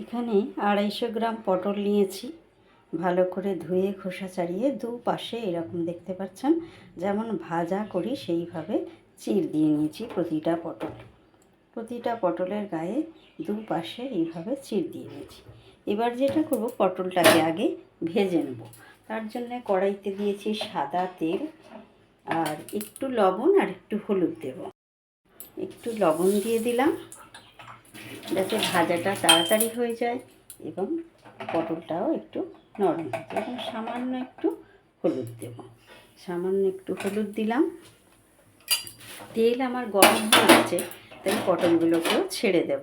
এখানে আড়াইশো গ্রাম পটল নিয়েছি। ভালো করে ধুয়ে খোসা ছাড়িয়ে দু পাশে এরকম দেখতে পাচ্ছেন, যেমন ভাজা করি সেইভাবে চির দিয়ে নিয়েছি প্রতিটা পটল। প্রতিটা পটলের গায়ে দু পাশে এইভাবে চির দিয়ে নিয়েছি। এবার যেটা করব, পটলটাকে আগে ভেজে নেব। তার জন্য কড়াইতে দিয়েছি সাদা তেল আর একটু লবণ আর একটু হলুদ দেব। একটু লবণ দিয়ে দিলাম। যাতে ভাজাটা তাড়াতাড়ি হয়ে যায় এবং পটলটাও একটু নরম হবে এবং সামান্য একটু হলুদ দেব। সামান্য একটু হলুদ দিলাম। তেল আমার গরম হয়ে গেছে, তাই পটলগুলোকেও ছেড়ে দেব।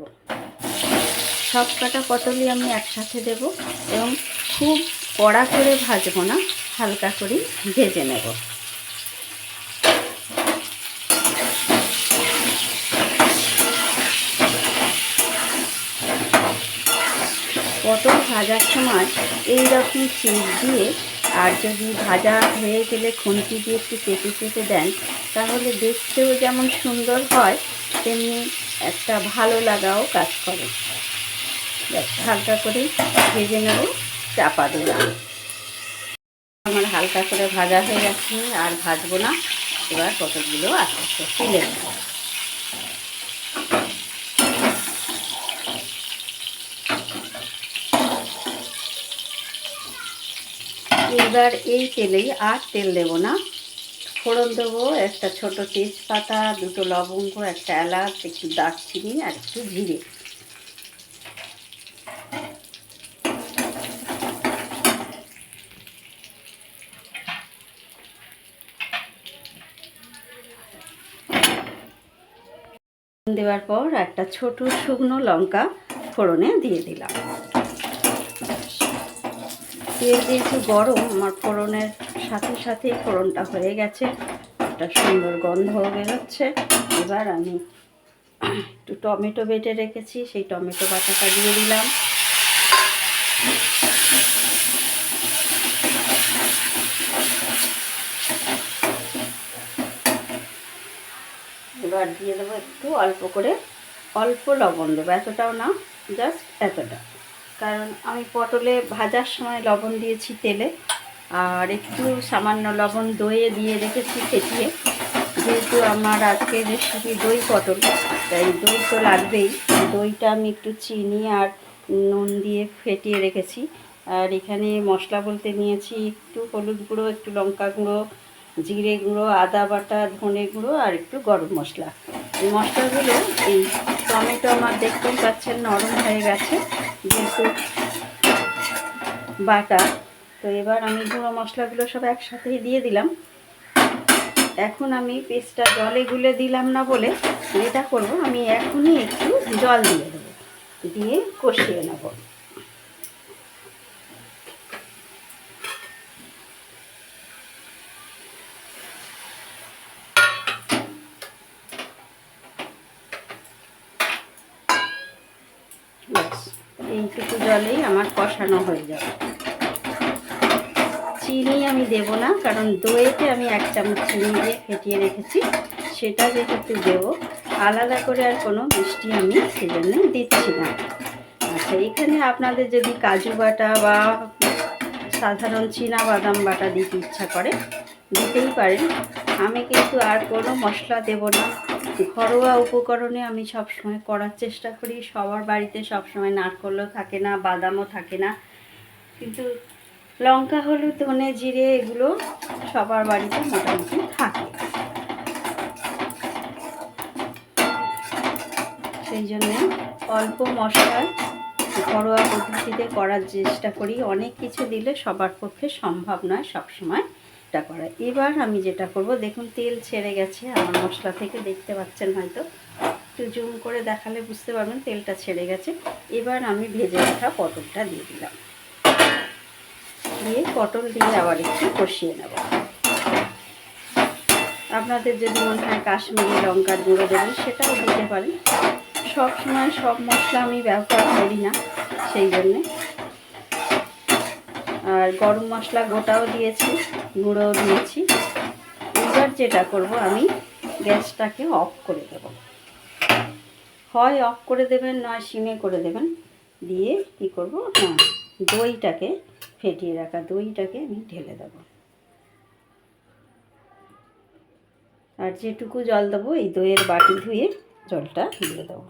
সব কটা পটলই আমি একসাথে দেব এবং খুব কড়া করে ভাজবো না, হালকা করে ভেজে নেব। পটল ভাজার সময় এই রকম চিজ দিয়ে আর যদি ভাজা হয়ে গেলে খুন্তি দিয়ে একটু চেপে চেপে দেন, তাহলে দেখতেও যেমন সুন্দর হয়, তেমনি একটা ভালো লাগাও কাজ করে। হালকা করে ভেজে নেব, চাপা দিলাম। আমার হালকা করে ভাজা হয়ে গেছে, আর ভাজবো না। এবার পটলগুলো আস্তে আস্তে তুলে নেব। এবার এই তেলেই আর তেল দেবো না। ফোড়ন দেবো একটা ছোট তেজপাতা, দুটো লবঙ্গ, একটা এলাচ, একটু দারচিনি আর একটু জিরে। দেওয়ার পর একটা ছোট শুকনো লঙ্কা ফোড়নে দিয়ে দিলাম। তেল যেহেতু গরম, আমার ফোড়নের সাথে সাথে ফোড়নটা হয়ে গেছে। একটা সুন্দর গন্ধ বেরোচ্ছে। এবার আমি একটু টমেটো বেটে রেখেছি, সেই টমেটো বাটাটা দিয়ে দিলাম। এবার দিয়ে দেবো একটু অল্প করে, অল্প লবণ দেবো, এতটাও না, জাস্ট এতটা। কারণ আমি পটলে ভাজার সময় লবণ দিয়েছি তেলে, আর একটু সামান্য লবণ দইয়ে দিয়ে রেখেছি ফেটিয়ে। যেহেতু আমার আজকে রেসিপি দই পটল, তাই দই তো লাগবেই। দইটা আমি একটু চিনি আর নুন দিয়ে ফেটিয়ে রেখেছি। আর এখানে মশলা বলতে নিয়েছি একটু হলুদ গুঁড়ো, একটু লঙ্কা গুঁড়ো, জিরে গুঁড়ো, আদা বাটা, ধনে গুঁড়ো আর একটু গরম মশলা। এই মশলাগুলো এই টমেটো আমার দেখতেই পাচ্ছেন নরম হয়ে গেছে। যেহেতু বাটা। তো এবার আমি গুঁড়ো মশলাগুলো সব একসাথেই দিয়ে দিলাম। এখন আমি পেস্টটা জলে গুলে দিলাম না বলে এটা করব। আমি এখনই একটু জল দিয়ে দেবো, দিয়ে কষিয়ে নেব ব্যাস এইটুকু জলেই আমার কষানো হয়ে যাবে। চিনি আমি দেব না, কারণ দইতে আমি এক চামচ চিনি দিয়ে ফেটিয়ে রেখেছি, সেটা যেহেতু দেবো, আলাদা করে আর কোনো মিষ্টি আমি সেজন্য দিচ্ছি না। আচ্ছা এখানে আপনাদের যদি কাজু বাটা বা সাধারণ চীনা বাদাম বাটা দিতে ইচ্ছা করে, দিতেই পারেন। আমি কিন্তু আর কোনো মশলা দেব না। ঘরোয়া উপকরণে আমি সবসময় করার চেষ্টা করি। সবার বাড়িতে সবসময় নারকলও থাকে না, বাদামও থাকে না। কিন্তু লঙ্কা, হলুদ, ধনে জিরে এগুলো সবার বাড়িতে মোটামুটি থাকে। সেই জন্যে অল্প মশলায় ঘরোয়া পদ্ধতিতে করার চেষ্টা করি। অনেক কিছু দিলে সবার পক্ষে সম্ভব নয় সবসময়। এটা করা এবার আমি যেটা করব, দেখুন তেল ছেড়ে গেছে, আমার মশলা থেকে দেখতে পাচ্ছেন হয়তো। একটু জুম করে দেখালে বুঝতে পারবেন তেলটা ছেড়ে গেছে। এবার আমি ভেজে রাখা পটলটা দিয়ে দিলাম। দিয়ে পটল দিয়ে আবার একটু কষিয়ে নেব। আপনাদের যদি মনে হয় কাশ্মীরি লঙ্কার গুঁড়ো দেবেন, সেটাও দিতে পারেন। সব সময় সব মশলা আমি ব্যবহার করি না, সেই জন্যে। আর গরম মশলা গোটাও দিয়েছি। গুঁড়োও দিয়েছি। এবার যেটা করব, আমি গ্যাসটাকে অফ করে দেব। হয় অফ করে দেবেন, নয় সিমে করে দেবেন। দিয়ে কী করব? হ্যাঁ দইটাকে ফেটিয়ে রাখা দইটাকে আমি ঢেলে দেবো। আর যেটুকু জল দেবো, এই দইয়ের বাটি ধুয়ে জলটা দিয়ে দেবো।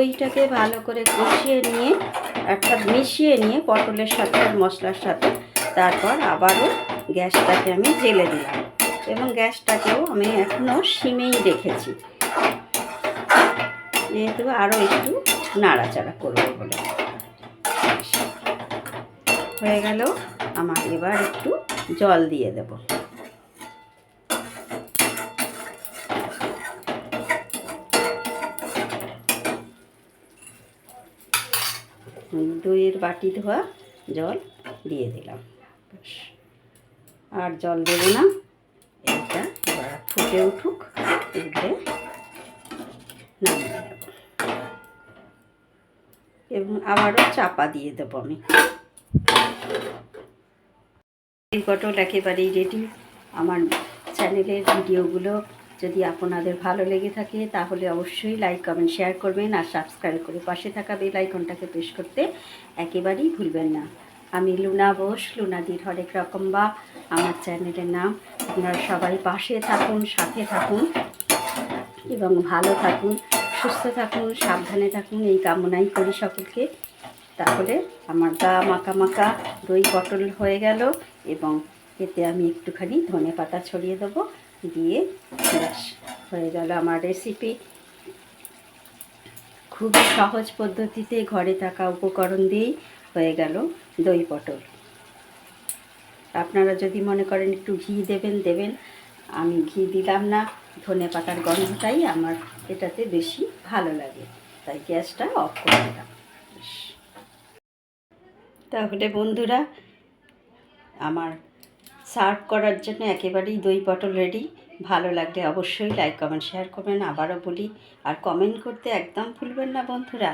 দইটাকে ভালো করে কষিয়ে নিয়ে অর্থাৎ মিশিয়ে নিয়ে পটলের সাথে আর মশলার সাথে, তারপর আবারও গ্যাসটাকে আমি জেলে দিলাম। এবং গ্যাসটাকেও আমি এখনও সিমেই রেখেছি। যেহেতু আরও একটু নাড়াচাড়া করব বলে। হয়ে গেল, আমার এবার একটু জল দিয়ে দেব। দইয়ের বাটি ধোয়া, জল দিয়ে দিলাম। আর জল দেবো না, এটা ফুটে উঠুক উঠলে এবং আবারও চাপা দিয়ে দেবো আমি। এই পটল একেবারেই রেডি আমার চ্যানেলের ভিডিওগুলো যদি আপনাদের ভালো লেগে থাকে, তাহলে অবশ্যই লাইক কমেন্ট শেয়ার করবেন আর সাবস্ক্রাইব করে পাশে থাকা বেল আইকনটাকে প্রেস করতে একেবারেই ভুলবেন না। আমি লুনা বোস, লুনাদির হরেক রকম বা আমার চ্যানেলের নাম। আপনারা সবাই পাশে থাকুন, সাথে থাকুন এবং ভালো থাকুন, সুস্থ থাকুন, সাবধানে থাকুন, এই কামনাই করি সকলকে। তাহলে আমার গা মাখা মাখা দই পটল হয়ে গেল এবং এতে আমি একটুখানি ধনে পাতা ছড়িয়ে দেবো। দিয়ে ব্যাস হয়ে গেল আমার রেসিপি খুবই সহজ পদ্ধতিতে ঘরে থাকা উপকরণ দিয়েই হয়ে গেল দই পটল। আপনারা যদি মনে করেন একটু ঘি দেবেন দেবেন। আমি ঘি দিলাম না, ধনে পাতার গন্ধটাই আমার এটাতে বেশি ভালো লাগে। তাই গ্যাসটা অফ করে দিলাম। তাহলে বন্ধুরা, আমার সার্ভ করার জন্য একেবারেই দই পটল রেডি ভালো লাগলে অবশ্যই লাইক কমেন্ট শেয়ার করবেন। আবারও বলি, আর কমেন্ট করতে একদম ভুলবেন না বন্ধুরা।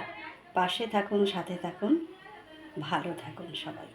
পাশে থাকুন, সাথে থাকুন। ভালো থাকুন সবাই।